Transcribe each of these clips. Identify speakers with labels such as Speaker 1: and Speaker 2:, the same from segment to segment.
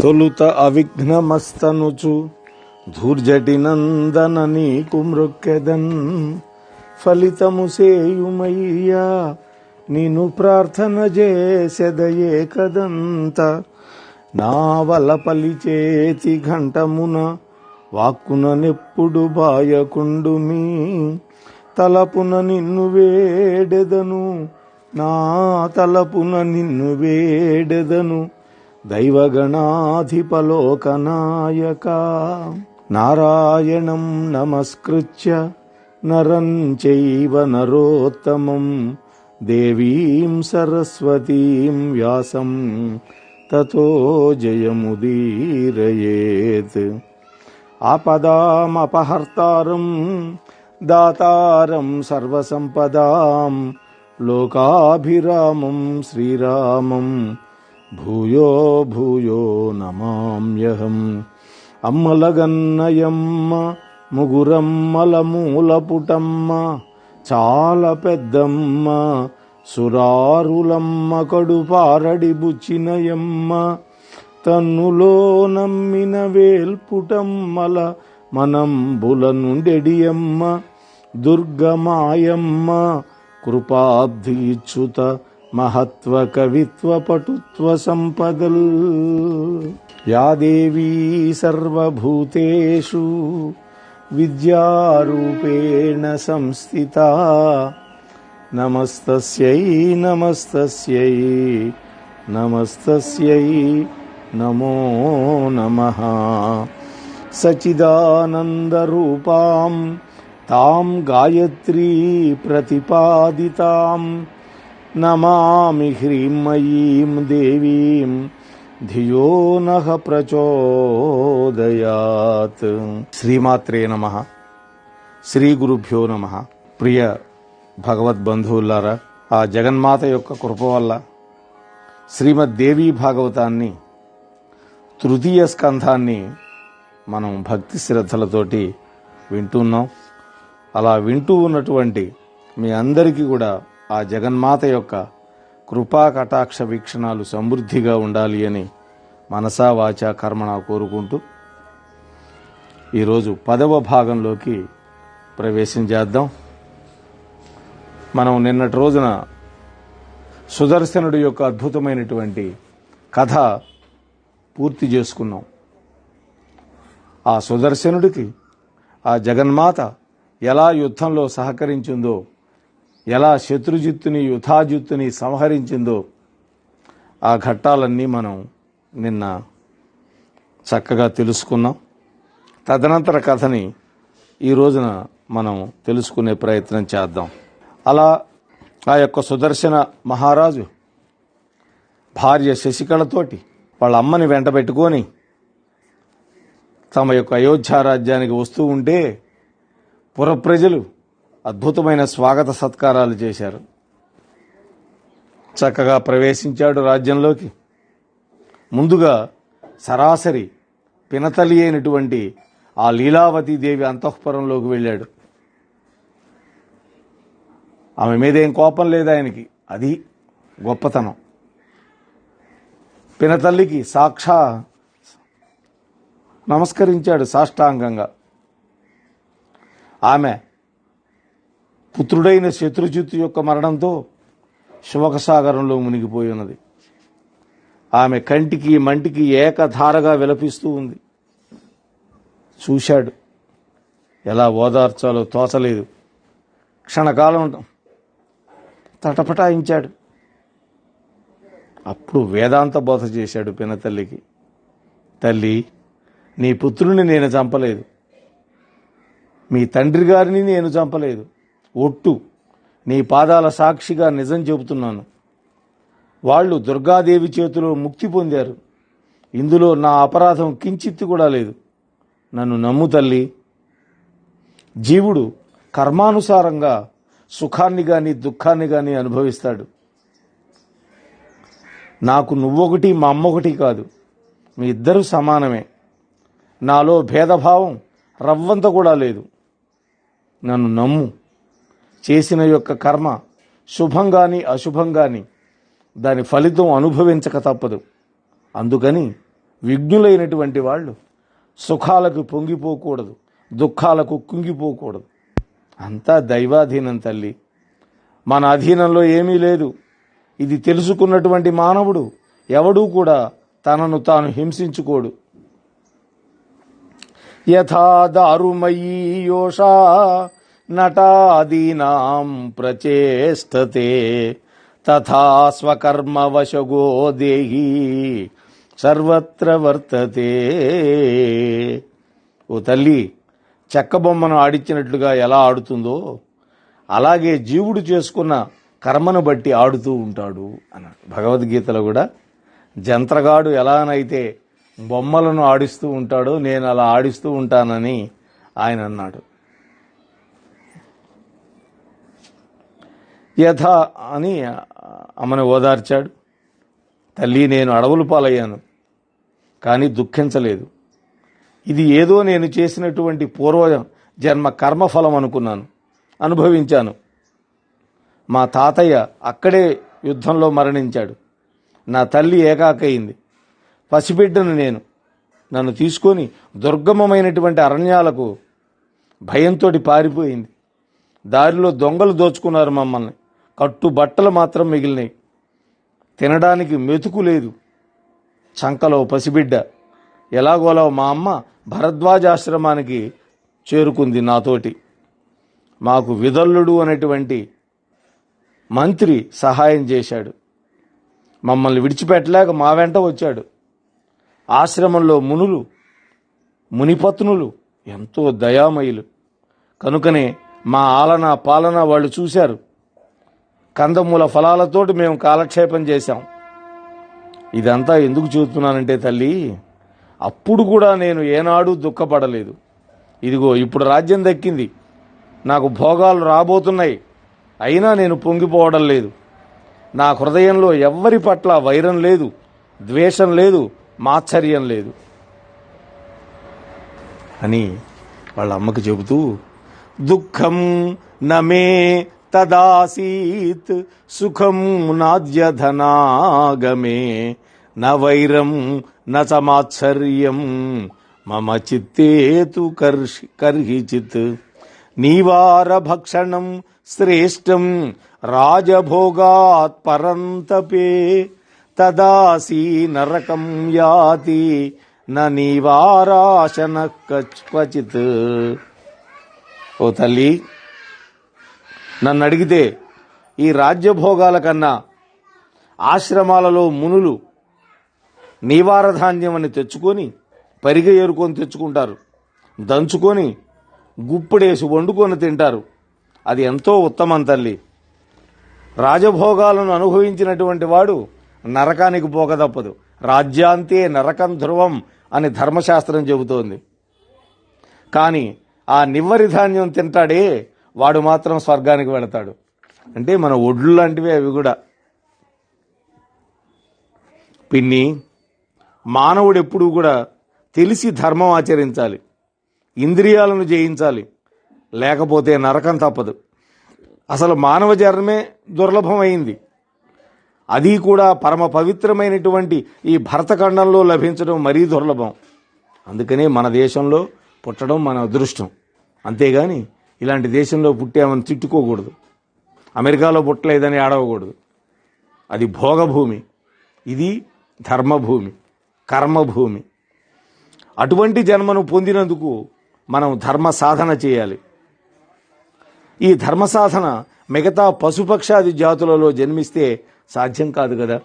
Speaker 1: తొలుత అవిఘ్నమస్తనుచు ధూర్జటి నందన నీకు మృక్కెదన్. ఫలితము సేయుమయ్యా నేను ప్రార్థన చేసెదయే కదంత. నా వల పలిచేతి ఘంటమున వాక్కున నెప్పుడు బాయకుండు మీ తలపున నిన్ను వేడెదను నా తలపున నిన్ను వేడెదను. దైవగణాధిపలోకనాయక. నారాయణం నమస్కృత్య నరం చైవ నరోత్తమం. దేవీం సరస్వతీం వ్యాసం. తతో జయముదీరయేత్. ఆపదామపహర్తారం దాతారం సర్వసంపదాం. లోకాభిరామం శ్రీరామం. భూయో భూయో నమామ్యహం. అమ్మలగన్నయమ్మ ముగురమ్మల మూలపుటమ్మ చాలా పెద్దమ్మ సురారులమ్మ కడుపారడి బుచ్చినయమ్మ తన్నులో నమ్మిన వేల్పుటమ్మల మనంబుల నుండెడియమ్మ దుర్గమాయమ్మ కృపాబ్ధిచ్యుత మహత్వ కవిత్వ పటుత్వ సంపదల్ యా దేవీ సర్వభూతేషు విద్యారూపేణ సంస్థిత. నమస్తస్యై నమస్తస్యై నమస్తస్యై నమో నమ. సచిదానందరూపాం తాం గాయత్రీ ప్రతిపాదితాం. నమామి హ్రీమయీం దేవీం ధియో నహ ప్రచోదయాత్. శ్రీమాత్రే నమ. శ్రీ గురుభ్యో నమ. ప్రియ భగవద్బంధువులారా ఆ జగన్మాత యొక్క కృప వల్ల శ్రీమద్ దేవీ భాగవతాన్ని తృతీయ స్కంధాన్ని మనం భక్తి శ్రద్ధలతోటి వింటున్నాం. అలా వింటూ ఉన్నటువంటి మీ అందరికీ కూడా ఆ జగన్మాత యొక్క కృపా కటాక్ష వీక్షణాలు సమృద్ధిగా ఉండాలి అని మనసా వాచ కర్మణ కోరుకుంటూ ఈరోజు పదవ భాగంలోకి ప్రవేశం చేద్దాం. మనం నిన్నటి రోజున సుదర్శనుడి యొక్క అద్భుతమైనటువంటి కథ పూర్తి చేసుకున్నాం. ఆ సుదర్శనుడికి ఆ జగన్మాత ఎలా యుద్ధంలో సహకరించిందో ఎలా శత్రుజిత్తుని యుధాజిత్తుని సంహరించిందో ఆ ఘట్టాలన్నీ మనం నిన్న చక్కగా తెలుసుకున్నాం. తదనంతర కథని ఈ రోజున మనం తెలుసుకునే ప్రయత్నం చేద్దాం. అలా ఆ యొక్క సుదర్శన మహారాజు భార్య శశికళతోటి వాళ్ళ అమ్మని వెంట పెట్టుకొని తమ యొక్క అయోధ్య రాజ్యానికి వస్తూ ఉంటే పురప్రజలు అద్భుతమైన స్వాగత సత్కారాలు చేశారు. చక్కగా ప్రవేశించాడు రాజ్యంలోకి. ముందుగా సరాసరి పినతలి అయినటువంటి ఆ లీలావతి దేవి అంతఃపురంలోకి వెళ్ళాడు. ఆమె మీదేం కోపం లేదు ఆయనకి. అది గొప్పతనం. పినతల్లికి సాక్షా నమస్కరించాడు సాష్టాంగంగా. ఆమె పుత్రుడైన శత్రుజిత్తు యొక్క మరణంతో శోకసాగరంలో మునిగిపోయి ఉన్నది. ఆమె కంటికి మంటికి ఏకధారగా విలపిస్తూ ఉంది. చూశాడు. ఎలా ఓదార్చాలో తోచలేదు. క్షణకాలం తటపటాయించాడు. అప్పుడు వేదాంత బోధ చేశాడు పినతల్లికి. తల్లి నీ పుత్రుని నేను చంపలేదు. మీ తండ్రి గారిని నేను చంపలేదు. ఒట్టు. నీ పాదాల సాక్షిగా నిజం చెబుతున్నాను. వాళ్ళు దుర్గాదేవి చేతిలో ముక్తి పొందారు. ఇందులో నా అపరాధం కించిత్తు కూడా లేదు. నన్ను నమ్ము తల్లి. జీవుడు కర్మానుసారంగా సుఖాన్ని కానీ దుఃఖాన్ని కానీ అనుభవిస్తాడు. నాకు నువ్వొకటి మా అమ్మొకటి కాదు. మీ ఇద్దరు సమానమే. నాలో భేదభావం రవ్వంత కూడా లేదు. నన్ను నమ్ము. చేసిన యొక్క కర్మ శుభం కానీ అశుభం కానీ దాని ఫలితం అనుభవించక తప్పదు. అందుకని విఘ్నులైనటువంటి వాళ్ళు సుఖాలకు పొంగిపోకూడదు దుఃఖాలకు కుంగిపోకూడదు. అంతా దైవాధీనం తల్లి. మన అధీనంలో ఏమీ లేదు. ఇది తెలుసుకున్నటువంటి మానవుడు ఎవడూ కూడా తనను తాను హింసించుకోడు. యథా దారుమయీ యోషా నటాదీనాం ప్రచేష్టతే తథా స్వకర్మవశగో దేహి సర్వత్ర వర్తతే. ఓ తల్లి చెక్క బొమ్మను ఆడించినట్లుగా ఎలా ఆడుతుందో అలాగే జీవుడు చేసుకున్న కర్మను బట్టి ఆడుతూ ఉంటాడు అన్నాడు. భగవద్గీతలో కూడా జంత్రగాడు ఎలానైతే బొమ్మలను ఆడిస్తూ ఉంటాడో నేను అలా ఆడిస్తూ ఉంటానని ఆయన అన్నాడు. యథ అని ఆమెను ఓదార్చాడు. తల్లి నేను అడవులు పాలయ్యాను కానీ దుఃఖించలేదు. ఇది ఏదో నేను చేసినటువంటి పూర్వ జన్మ కర్మఫలం అనుకున్నాను అనుభవించాను. మా తాతయ్య అక్కడే యుద్ధంలో మరణించాడు. నా తల్లి ఏకాకయింది. పసిబిడ్డను నేను నన్ను తీసుకొని దుర్గమమైనటువంటి అరణ్యాలకు భయంతో పారిపోయింది. దారిలో దొంగలు దోచుకున్నారు మమ్మల్ని. కట్టు బట్టలు మాత్రం మిగిలినాయి. తినడానికి మెతుకు లేదు. చంకలో పసిబిడ్డ. ఎలాగోలా మా అమ్మ భరద్వాజాశ్రమానికి చేరుకుంది నాతోటి. మాకు విదల్లుడు అనేటువంటి మంత్రి సహాయం చేశాడు. మమ్మల్ని విడిచిపెట్టలేక మా వెంట వచ్చాడు. ఆశ్రమంలో మునులు మునిపత్నులు ఎంతో దయామయులు. కనుకనే మా ఆలన పాలన వాళ్ళు చూశారు. కందమూల ఫలాలతోటి మేము కాలక్షేపం చేశాం. ఇదంతా ఎందుకు చూస్తున్నానంటే తల్లి అప్పుడు కూడా నేను ఏనాడు దుఃఖపడలేదు. ఇదిగో ఇప్పుడు రాజ్యం దక్కింది. నాకు భోగాలు రాబోతున్నాయి. అయినా నేను పొంగిపోవడం లేదు. నా హృదయంలో ఎవ్వరి పట్ల వైరం లేదు ద్వేషం లేదు మాత్సర్యం లేదు. అని వాళ్ళ అమ్మకి చెబుతూ దుఃఖం నమే తదాసీత్ సుఖం నాద్యధనాగమే. న వైరం న సమాత్సర్యం మమ చిత్తేతు కర్షి కర్హిచిత్. నీవార భక్షణం శ్రేష్టం రాజభోగాత్ పరంతపే. తదాసీ నరకం యాతి నీవారాశన క్వచిత్. ఓ తల్లి నన్ను అడిగితే ఈ రాజ్యభోగాల కన్నా ఆశ్రమాలలో మునులు నీవారధాన్యం అని తెచ్చుకొని పరిగ ఏరుకొని తెచ్చుకుంటారు. దంచుకొని గుప్పుడేసి వండుకొని తింటారు. అది ఎంతో ఉత్తమం తల్లి. రాజభోగాలను అనుభవించినటువంటి వాడు నరకానికి పోక తప్పదు. రాజ్యాంతే నరకం ధ్రువం అని ధర్మశాస్త్రం చెబుతోంది. కానీ ఆ నివ్వరి ధాన్యం తింటాడే వాడు మాత్రం స్వర్గానికి వెళతాడు. అంటే మన ఒడ్లు లాంటివి అవి కూడా. పిన్ని మానవుడు ఎప్పుడూ కూడా తెలిసి ధర్మం ఆచరించాలి. ఇంద్రియాలను జయించాలి. లేకపోతే నరకం తప్పదు. అసలు మానవ జన్మే దుర్లభమైంది. అది కూడా పరమ పవిత్రమైనటువంటి ఈ భరతఖండంలో లభించడం మరీ దుర్లభం. అందుకనే మన దేశంలో పుట్టడం మన అదృష్టం. అంతేగాని ఇలాంటి దేశంలో పుట్టామని తిట్టుకోకూడదు. అమెరికాలో పుట్టలేదని ఆడవకూడదు. అది భోగభూమి. ఇది ధర్మభూమి. కర్మభూమి. అటువంటి జన్మను పొందినందుకు మనం ధర్మ సాధన చేయాలి. ఈ ధర్మ సాధన మిగతా పశుపక్షాది జాతులలో జన్మిస్తే సాధ్యం కాదు కదా?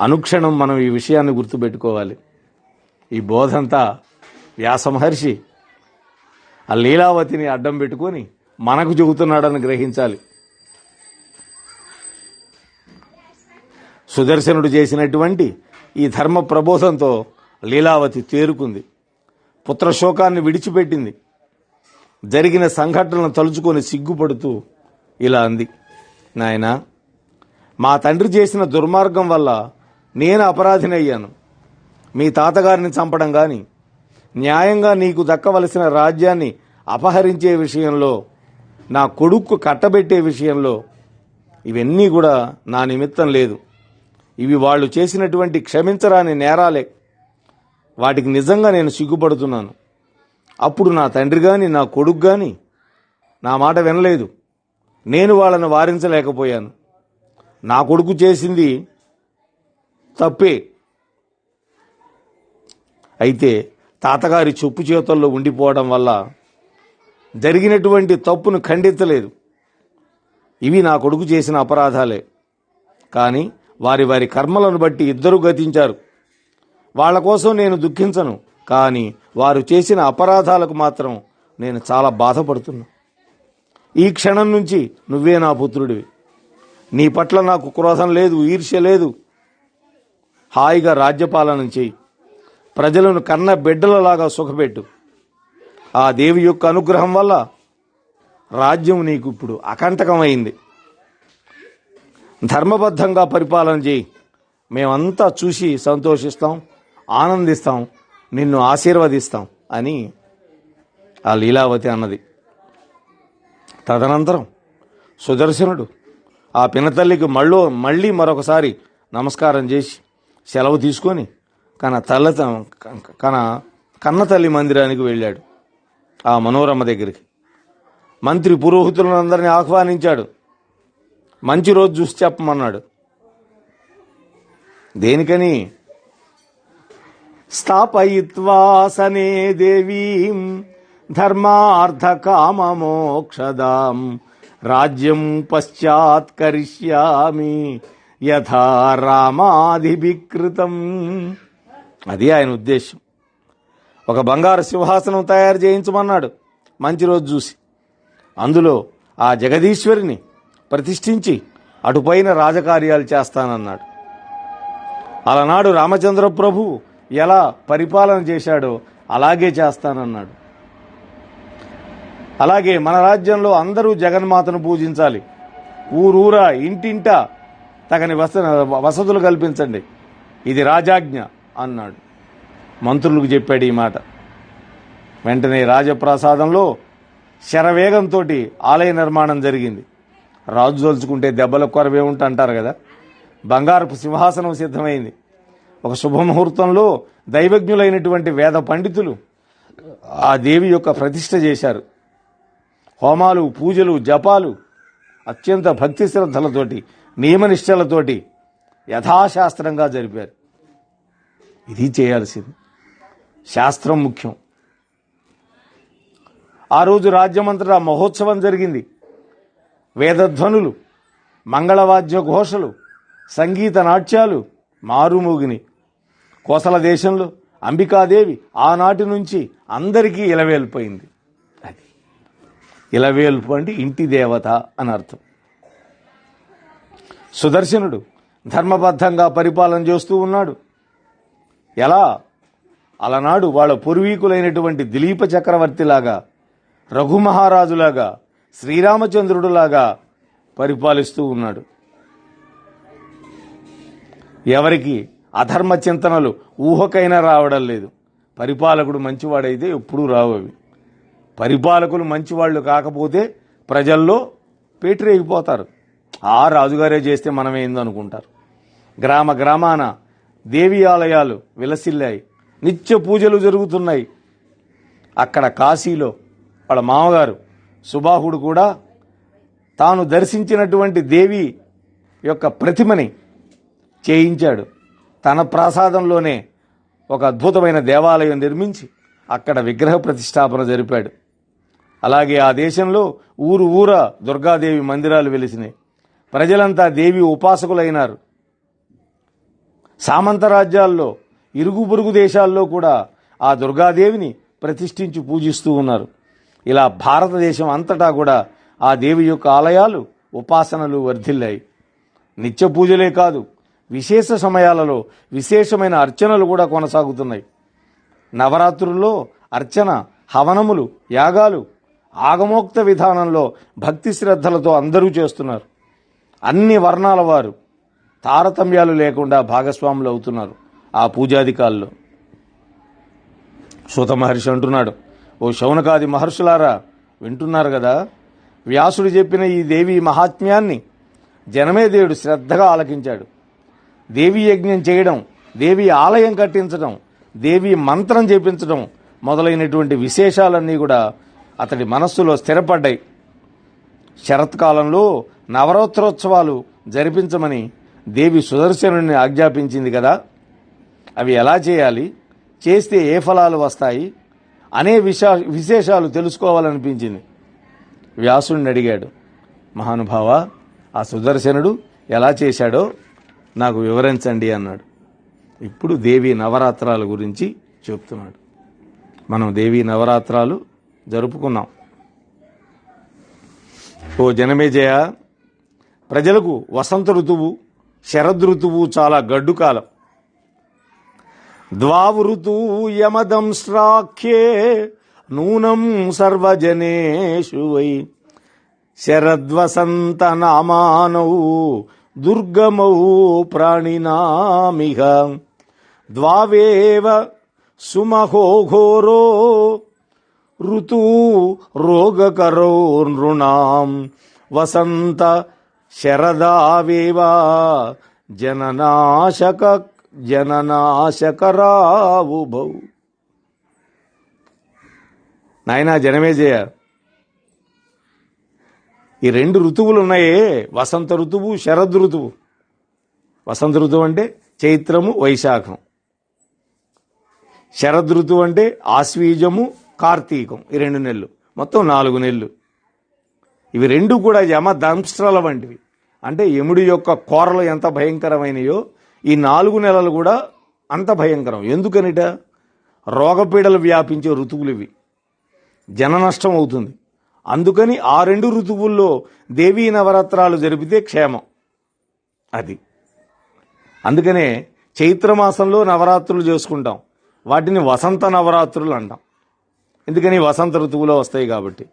Speaker 1: అనుక్షణం మనం ఈ విషయాన్ని గుర్తుపెట్టుకోవాలి. ఈ బోధంతా వ్యాస మహర్షి ఆ లీలావతిని అడ్డం పెట్టుకొని మనకు చెబుతున్నాడని గ్రహించాలి. సుదర్శనుడు చేసినటువంటి ఈ ధర్మ ప్రబోధంతో లీలావతి తేరుకుంది. పుత్రశోకాన్ని విడిచిపెట్టింది. జరిగిన సంఘటనలను తలుచుకొని సిగ్గుపడుతూ ఇలా అంది నాయనా మా తండ్రి చేసిన దుర్మార్గం వల్ల నేను అపరాధినయ్యాను. మీ తాతగారిని చంపడం కానీ న్యాయంగా నీకు దక్కవలసిన రాజ్యాన్ని అపహరించే విషయంలో నా కొడుక్కు కట్టబెట్టే విషయంలో ఇవన్నీ కూడా నా నిమిత్తం లేదు. ఇవి వాళ్ళు చేసినటువంటి క్షమించరాని నేరాలే. వాటికి నిజంగా నేను సిగ్గుపడుతున్నాను. అప్పుడు నా తండ్రి కానీ నా కొడుకు కానీ నా మాట వినలేదు. నేను వాళ్ళను వారించలేకపోయాను. నా కొడుకు చేసింది తప్పే. అయితే తాతగారి చెప్పు చేతుల్లో ఉండిపోవడం వల్ల జరిగినటువంటి తప్పును ఖండించలేదు. ఇవి నా కొడుకు చేసిన అపరాధాలే. కానీ వారి వారి కర్మలను బట్టి ఇద్దరు గతించారు. వాళ్ళ కోసం నేను దుఃఖించను. కానీ వారు చేసిన అపరాధాలకు మాత్రం నేను చాలా బాధపడుతున్నా. ఈ క్షణం నుంచి నువ్వే నా పుత్రుడివి. నీ పట్ల నాకు క్రోధం లేదు ఈర్ష్య లేదు. హాయిగా రాజ్యపాలన చేయి. ప్రజలను కన్న బిడ్డలలాగా సుఖపెట్టు. ఆ దేవి యొక్క అనుగ్రహం వల్ల రాజ్యం నీకు ఇప్పుడు అకంటకమైంది. ధర్మబద్ధంగా పరిపాలన చేయి. మేమంతా చూసి సంతోషిస్తాం ఆనందిస్తాం నిన్ను ఆశీర్వదిస్తాం అని ఆ లీలావతి అన్నది. తదనంతరం సుదర్శనుడు ఆ పినతల్లికి మళ్ళీ మళ్ళీ మరొకసారి నమస్కారం చేసి సెలవు తీసుకొని కన తల్ల కన కన్నతల్లి మందిరానికి వెళ్ళాడు ఆ మనోరమ దగ్గరికి. మంత్రి పురోహితులందరినీ ఆహ్వానించాడు. మంచి రోజు చూసి చెప్పమన్నాడు. దేనికని? స్థాపయిత్వాసనే దేవీం ధర్మార్థ కామమోక్షదాం రాజ్యం పశ్చాత్కరిష్యామి యథా రామాధిభికృతం అది ఆయన ఉద్దేశం ఒక బంగారు సింహాసనం తయారు చేయించమన్నాడు మంచి రోజు చూసి. అందులో ఆ జగదీశ్వరిని ప్రతిష్ఠించి అటుపైన రాజకార్యాలు చేస్తానన్నాడు. అలనాడు రామచంద్ర ప్రభు ఎలా పరిపాలన చేశాడో అలాగే చేస్తానన్నాడు. అలాగే మన రాజ్యంలో అందరూ జగన్మాతను పూజించాలి. ఊరూరా ఇంటింటా తగని వస వసతులు కల్పించండి. ఇది రాజాజ్ఞ. అన్నాడు. మంత్రులకు చెప్పాడు ఈ మాట. వెంటనే రాజప్రాసాదంలో శరవేగంతో ఆలయ నిర్మాణం జరిగింది. రాజు దలుచుకుంటే దెబ్బల కొరవే ఉంటారు అంటారు కదా. బంగారపు సింహాసనం సిద్ధమైంది. ఒక శుభముహూర్తంలో దైవజ్ఞులైనటువంటి వేద పండితులు ఆ దేవి యొక్క ప్రతిష్ఠ చేశారు. హోమాలు పూజలు జపాలు అత్యంత భక్తి శ్రద్ధలతోటి నియమనిష్టలతోటి యథాశాస్త్రంగా జరిపారు. ఇది చేయాల్సింది. శాస్త్రం ముఖ్యం. ఆ రోజు రాజ్యమంతటా మహోత్సవం జరిగింది. వేదధ్వనులు మంగళవాద్య ఘోషలు సంగీత నాట్యాలు మారుమోగిని కోసల దేశంలో అంబికాదేవి ఆనాటి నుంచి అందరికీ ఇలవేల్పోయింది. అది ఇలవేల్పు అంటే ఇంటి దేవత అని అర్థం. సుదర్శనుడు ధర్మబద్ధంగా పరిపాలన చేస్తూ ఉన్నాడు. ఎలా? అలనాడు వాళ్ళ పూర్వీకులైనటువంటి దిలీప చక్రవర్తిలాగా రఘుమహారాజులాగా శ్రీరామచంద్రుడులాగా పరిపాలిస్తూ ఉన్నాడు. ఎవరికి అధర్మ చింతనలు ఊహకైనా రావడం లేదు. పరిపాలకుడు మంచివాడైతే ఎప్పుడూ రావు అవి. పరిపాలకులు మంచివాళ్ళు కాకపోతే ప్రజల్లో పేటరేగిపోతారు ఆ రాజుగారే చేస్తే మనమేందనుకుంటారు? గ్రామ గ్రామాన దేవి ఆలయాలు విలసిల్లాయి. నిత్య పూజలు జరుగుతున్నాయి. అక్కడ కాశీలో వాళ్ళ మామగారు సుబాహుడు కూడా తాను దర్శించినటువంటి దేవి యొక్క ప్రతిమని చేయించాడు. తన ప్రాసాదంలోనే ఒక అద్భుతమైన దేవాలయం నిర్మించి అక్కడ విగ్రహ ప్రతిష్టాపన జరిపాడు. అలాగే ఆ దేశంలో ఊరు ఊర దుర్గాదేవి మందిరాలు వెలిసినాయి. ప్రజలంతా దేవి ఉపాసకులైనారు. సామంత రాజ్యాల్లో ఇరుగు పొరుగు దేశాల్లో కూడా ఆ దుర్గాదేవిని ప్రతిష్ఠించి పూజిస్తూ ఉన్నారు. ఇలా భారతదేశం అంతటా కూడా ఆ దేవి యొక్క ఆలయాలు ఉపాసనలు వర్ధిల్లాయి. నిత్య పూజలే కాదు విశేష సమయాలలో విశేషమైన అర్చనలు కూడా కొనసాగుతున్నాయి. నవరాత్రుల్లో అర్చన హవనములు యాగాలు ఆగమోక్త విధానంలో భక్తి శ్రద్ధలతో అందరూ చేస్తున్నారు. అన్ని వర్ణాల వారు తారతమ్యాలు లేకుండా భాగస్వాములు అవుతున్నారు ఆ పూజాధికాల్లో సూత మహర్షి అంటున్నాడు ఓ శౌనకాది మహర్షులారా వింటున్నారు కదా? వ్యాసుడు చెప్పిన ఈ దేవి మహాత్మ్యాన్ని జనమేదేవుడు శ్రద్ధగా ఆలకించాడు. దేవీ యజ్ఞం చేయడం దేవి ఆలయం కట్టించడం దేవి మంత్రం చేపించడం మొదలైనటువంటి విశేషాలన్నీ కూడా అతడి మనస్సులో స్థిరపడ్డాయి. శరత్కాలంలో నవరాత్రోత్సవాలు జరిపించమని దేవి సుదర్శనుని ఆజ్ఞాపించింది కదా. అవి ఎలా చేయాలి? చేస్తే ఏ ఫలాలు వస్తాయి? అనే విశా విశేషాలు తెలుసుకోవాలనిపించింది. వ్యాసుడిని అడిగాడు. మహానుభావ ఆ సుదర్శనుడు ఎలా చేశాడో నాకు వివరించండి అన్నాడు. ఇప్పుడు దేవి నవరాత్రాల గురించి చెప్తున్నాడు. మనం దేవి నవరాత్రాలు జరుపుకున్నాం. ఓ జనమేజయ ప్రజలకు వసంత ఋతువు శరదృతువు చాలా గడ్డు కాలం. యమదం శ్రాఖ్యే నూనం సర్వజనేషు వై. శరద్వసంత నామానౌ దుర్గమౌ ప్రాణినామిహ. ద్వావేవ సుమహోఘోరో ఋతూ రోగకరో నృణాం. వసంత శరదావేవా జననాశక జననాశకరావుభౌ నాయనా జనమేజయ ఈ రెండు ఋతువులు ఉన్నాయే. వసంత ఋతువు శరద్ ఋతువు. వసంత ఋతువు అంటే చైత్రము వైశాఖం. శరద్ ఋతువు అంటే ఆశ్వీజము కార్తీకం. ఈ రెండు నెలలు. మొత్తం నాలుగు నెలలు. ఇవి రెండు కూడా యమ దంస్ట్రల వంటివి. అంటే యముడి యొక్క కోరలు ఎంత భయంకరమైనయో ఈ నాలుగు నెలలు కూడా అంత భయంకరం. ఎందుకనిట? రోగపీడలు వ్యాపించే ఋతువులు ఇవి జన నష్టం అవుతుంది. అందుకని ఆ రెండు ఋతువుల్లో దేవీ నవరాత్రాలు జరిపితే క్షేమం. అది. అందుకనే చైత్రమాసంలో నవరాత్రులు చేసుకుంటాం. వాటిని వసంత నవరాత్రులు అంటాం. ఎందుకని? వసంత ఋతువులో వస్తాయి కాబట్టి.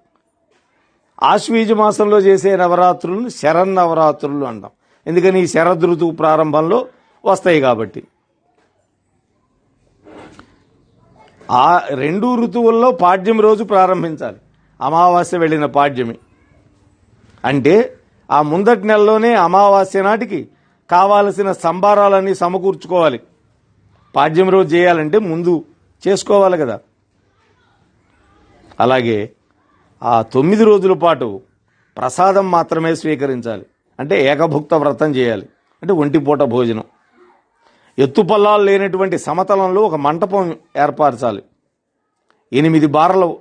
Speaker 1: ఆశ్వీజ మాసంలో చేసే నవరాత్రులను శరన్నవరాత్రులు అంటాం. ఎందుకని ఈ శరద్ ఋతువు ప్రారంభంలో వస్తాయి కాబట్టి. ఆ రెండు ఋతువుల్లో పాడ్యం రోజు ప్రారంభించాలి. అమావాస్య వెళ్ళిన పాడ్యమి. అంటే ఆ ముందటి నెలలోనే అమావాస్య నాటికి కావాల్సిన సంబారాలన్నీ సమకూర్చుకోవాలి. పాడ్యం రోజు చేయాలంటే ముందు చేసుకోవాలి కదా. అలాగే ఆ తొమ్మిది రోజుల పాటు ప్రసాదం మాత్రమే స్వీకరించాలి. అంటే ఏకభుక్త వ్రతం చేయాలి. అంటే ఒంటిపూట భోజనం. ఎత్తుపల్లాలు లేనటువంటి సమతలంలో ఒక మంటపం ఏర్పరచాలి. ఎనిమిది బారల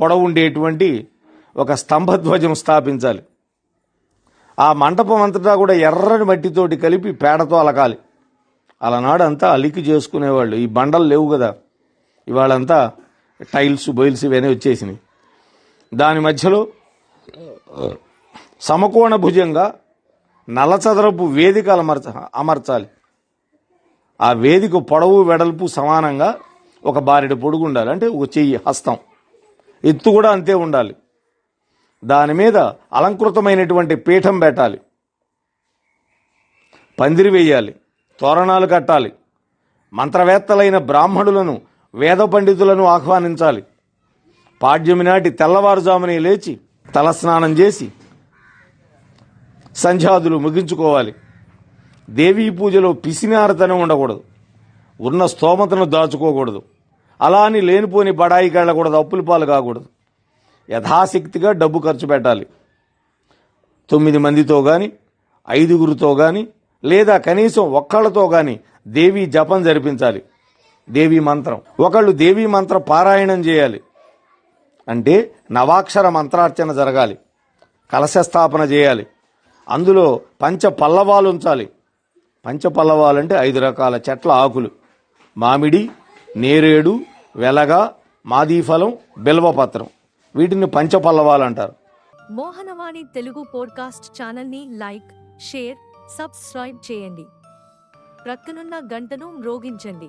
Speaker 1: పొడవు ఉండేటువంటి ఒక స్తంభధ్వజం స్థాపించాలి. ఆ మంటపం అంతటా కూడా ఎర్రని మట్టితోటి కలిపి పేడతో అలకాలి. అలనాడు అంతా అలికి చేసుకునేవాళ్ళు. ఈ బండలు లేవు కదా. ఇవాళంతా టైల్స్ బొయిల్స్ ఇవన్నీ వచ్చేసినాయి. దాని మధ్యలో సమకోణ భుజంగా నల్లచదరపు వేదిక అమర్చ అమర్చాలి. ఆ వేదిక పొడవు వెడల్పు సమానంగా ఒక బారెడు పొడుగు ఉండాలి. అంటే ఒక చెయ్యి హస్తం. ఎత్తు కూడా అంతే ఉండాలి. దాని మీద అలంకృతమైనటువంటి పీఠం పెట్టాలి. పందిరి వేయాలి. తోరణాలు కట్టాలి. మంత్రవేత్తలైన బ్రాహ్మణులను వేద పండితులను ఆహ్వానించాలి. పాడ్యమి నాటి తెల్లవారుజామునే లేచి తలస్నానం చేసి సంధ్యాదులు ముగించుకోవాలి. దేవీ పూజలో పిసినారతనం ఉండకూడదు. ఉన్న స్తోమతను దాచుకోకూడదు. అలా అని లేనిపోని బడాయికి వెళ్ళకూడదు అప్పుల పాలు కాకూడదు. యథాశక్తిగా డబ్బు ఖర్చు పెట్టాలి. తొమ్మిది మందితో కానీ ఐదుగురితో కానీ లేదా కనీసం ఒక్కళ్ళతో కానీ దేవీ జపం జరిపించాలి. దేవీ మంత్రం. ఒకళ్ళు దేవీ మంత్ర పారాయణం చేయాలి. అంటే నవాక్షర మంత్రార్చన జరగాలి. కలశ స్థాపన చేయాలి. అందులో పంచ పల్లవాలు ఉంచాలి. పంచ పల్లవాలు అంటే ఐదు రకాల చెట్ల ఆకులు. మామిడి నేరేడు వెలగ మాదీఫలం బిల్వపత్రం. వీటిని పంచ పల్లవాలు అంటారు.
Speaker 2: మోహనవాణి తెలుగు పోడ్కాస్ట్ ఛానల్ని లైక్ షేర్ సబ్స్క్రైబ్ చేయండి. ప్రక్కనున్న గంటను మ్రోగించండి.